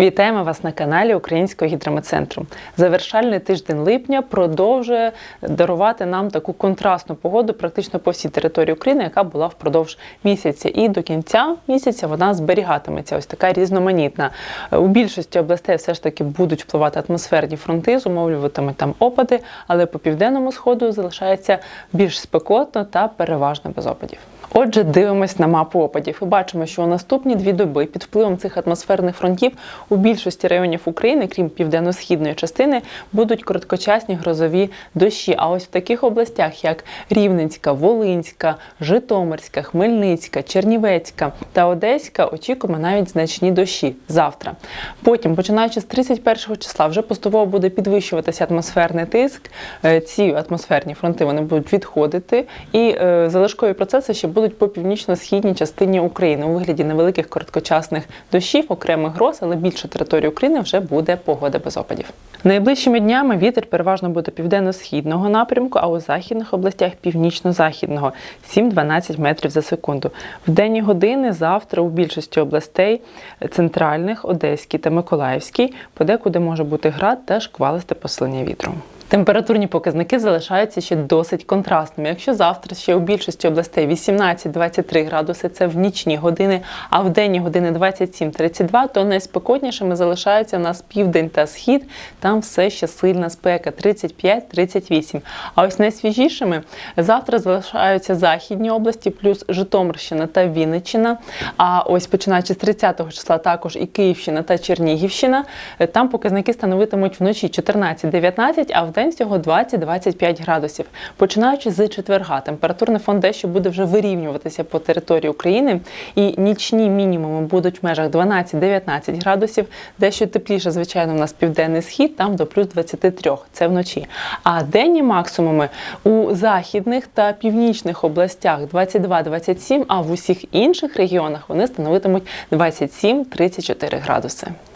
Вітаємо вас на каналі Українського гідрометцентру. Завершальний тиждень липня продовжує дарувати нам таку контрастну погоду практично по всій території України, яка була впродовж місяця. І до кінця місяця вона зберігатиметься. Ось така різноманітна. У більшості областей все ж таки будуть впливати атмосферні фронти, зумовлюватимуть там опади, але по південному сходу залишається більш спекотно та переважно без опадів. Отже, дивимось на мапу опадів і бачимо, що у наступні дві доби під впливом цих атмосферних фронтів у більшості районів України, крім південно-східної частини, будуть короткочасні грозові дощі. А ось в таких областях, як Рівненська, Волинська, Житомирська, Хмельницька, Чернівецька та Одеська, очікуємо навіть значні дощі завтра. Потім, починаючи з 31 числа, вже поступово буде підвищуватися атмосферний тиск. Е, Ці атмосферні фронти вони будуть відходити, і е, залишкові процеси ще будуть по північно-східній частині України у вигляді невеликих короткочасних дощів, окремих гроз, але більше території України вже буде погода без опадів. Найближчими днями вітер переважно буде південно-східного напрямку, а у західних областях північно-західного 7-12 метрів за секунду. В денні години завтра у більшості областей центральних, Одеській та Миколаївській, подекуди може бути град та шквалисте посилення вітру. Температурні показники залишаються ще досить контрастними. Якщо завтра ще у більшості областей 18-23 градуси, це в нічні години, а в денні години 27-32, то найспекотнішими залишаються в нас південь та схід. Там все ще сильна спека 35-38. А ось найсвіжішими завтра залишаються західні області, плюс Житомирщина та Вінниччина. А ось починаючи з 30-го числа також і Київщина та Чернігівщина. Там показники становитимуть вночі 14-19, а в день всього 20-25 градусів. Починаючи з четверга, температурний фон дещо буде вже вирівнюватися по території України, і нічні мінімуми будуть в межах 12-19 градусів, дещо тепліше, звичайно, у нас південний схід, там до плюс 23, це вночі. А денні максимуми у західних та північних областях 22-27, а в усіх інших регіонах вони становитимуть 27-34 градуси.